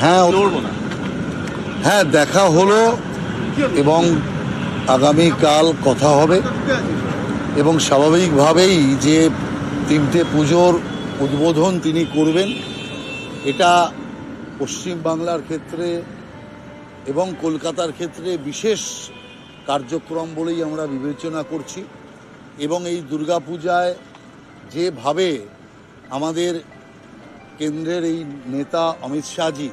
হ্যাঁ হ্যাঁ দেখা হলো এবং আগামীকাল কথা হবে এবং স্বাভাবিকভাবেই যে তিনটে পুজোর উদ্বোধন তিনি করবেন এটা পশ্চিম বাংলার ক্ষেত্রে এবং কলকাতার ক্ষেত্রে বিশেষ কার্যক্রম বলেই আমরা বিবেচনা করছি এবং এই দুর্গাপূজায় যেভাবে আমাদের কেন্দ্রের এই নেতা অমিত শাহজি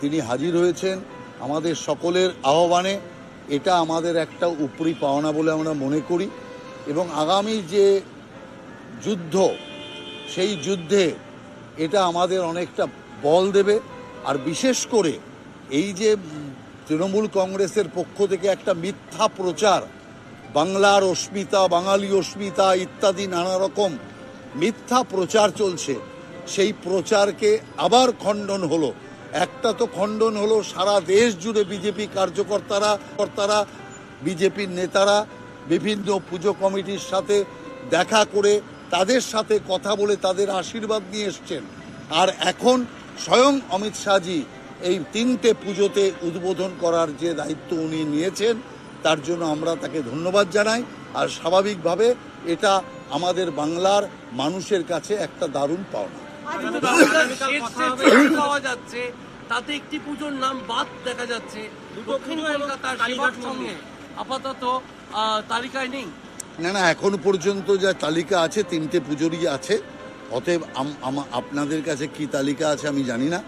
তিনি হাজির হয়েছেন আমাদের সকলের আহ্বানে। এটা আমাদের একটা উপরি পাওনা বলে আমরা মনে করি। এবং আগামী যে যুদ্ধ, সেই যুদ্ধে এটা আমাদের অনেকটা বল দেবে। আর বিশেষ করে এই যে তৃণমূল কংগ্রেসের পক্ষ থেকে একটা মিথ্যা প্রচার, বাংলার অস্মিতা, বাঙালি অস্মিতা ইত্যাদি নানা রকম মিথ্যা প্রচার চলছে, সেই প্রচারকে আবার খণ্ডন হলো। একটা তো খণ্ডন হলো সারা দেশ জুড়ে বিজেপি কার্যকর্তারা, কর্তারা, বিজেপির নেতারা, বিভিন্ন পুজো কমিটির সাথে দেখা করে তাদের সাথে কথা বলে তাদের আশীর্বাদ নিয়ে এসছেন। আর এখন স্বয়ং অমিত শাহজি এই তিনটে পুজোতে উদ্বোধন করার যে দায়িত্ব উনি নিয়েছেন, তার জন্য আমরা তাকে ধন্যবাদ জানাই। আর স্বাভাবিকভাবে এটা আমাদের বাংলার মানুষের কাছে একটা দারুণ পাওনা। পাওয়া যাচ্ছে। তাতে একটি পুজোর নাম বাদ দেখা যাচ্ছে। দক্ষিণ কলকাতার সেবার সঙ্গে। আপাতত তালিকায় নেই। না না এখন পর্যন্ত যা তালিকা আছে তিনটে পুজোরই আছে। অতএব আমা- আপনাদের কাছে কি তালিকা আছে আমি জানি না।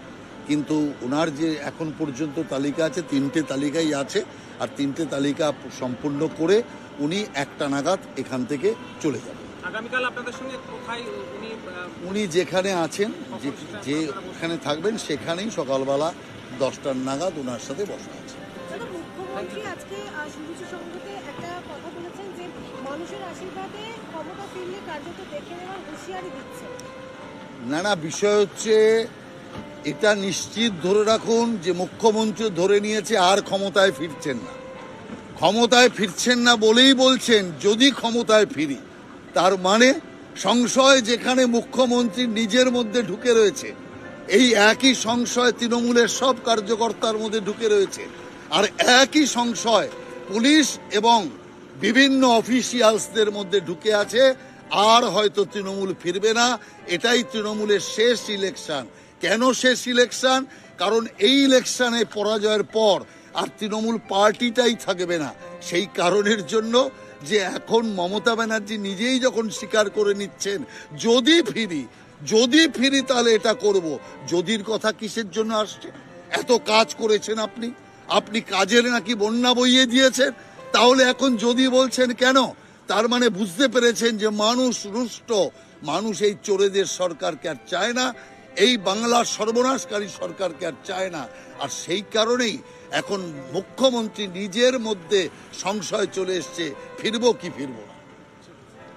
কিন্তু ওনার যে এখন পর্যন্ত তালিকা আছে তিনটে তালিকাই আছে। আর তিনটে তালিকা সম্পূর্ণ করে উনি একটা নাগাদ এখান থেকে চলে যাবেন। আগামীকাল আপনাদের সঙ্গে কোথায় উনি উনি যেখানে আছেন যে যে ওখানে থাকবেন সেখানেই সকালবেলা দশটার নাগাদ ওনার সাথে বসা আছে মুখ্যমন্ত্রী আজকে আহ, সংঘতে একটা কথা বলেছেন যে মানুষের আশীর্বাদে ক্ষমতা ফিরলে কার্যত দেখে নেওয়ার হুঁশিয়ারি দিচ্ছে। না না বিষয় হচ্ছে এটা নিশ্চিত ধরে রাখুন যে মুখ্যমন্ত্রী ধরে নিয়েছে আর ক্ষমতায় ফিরছেন না। ক্ষমতায় ফিরছেন না বলেই বলছেন যদি ক্ষমতায় ফিরি তার মানে সংশয় যেখানে মুখ্যমন্ত্রী নিজের মধ্যে ঢুকে রয়েছে, এই একই সংশয় তৃণমূলের সব কার্যকর্তার মধ্যে ঢুকে রয়েছে। আর একই সংশয় পুলিশ এবং বিভিন্ন অফিসিয়ালসদের মধ্যে ঢুকে আছে, আর হয়তো তৃণমূল ফিরবে না। এটাই তৃণমূলের শেষ ইলেকশন কেন শেষ ইলেকশন কারণ এই ইলেকশনে পরাজয়ের পর আর তৃণমূল পার্টিটাই থাকবে না। সেই কারণের জন্য যে এখন মমতা ব্যানার্জি নিজেই যখন স্বীকার করে নিচ্ছেন, যদি ফিরি যদি ফিরি তাহলে এটা করব। যদির কথা কিসের জন্য আসছে? এত কাজ করেছেন আপনি। আপনি কাজের নাকি বন্যা বইয়ে দিয়েছেন। তাহলে এখন যদি বলছেন কেন? তার মানে বুঝতে পেরেছেন যে মানুষ রুষ্ট। মানুষ এই চোরেদের সরকারকে আর চায় না। এই বাংলার সর্বনাশকারী সরকারকে আর চায় না। আর সেই কারণেই এখন মুখ্যমন্ত্রী নিজের মধ্যে সংশয় চলে এসছে, ফিরবো কি ফিরবো?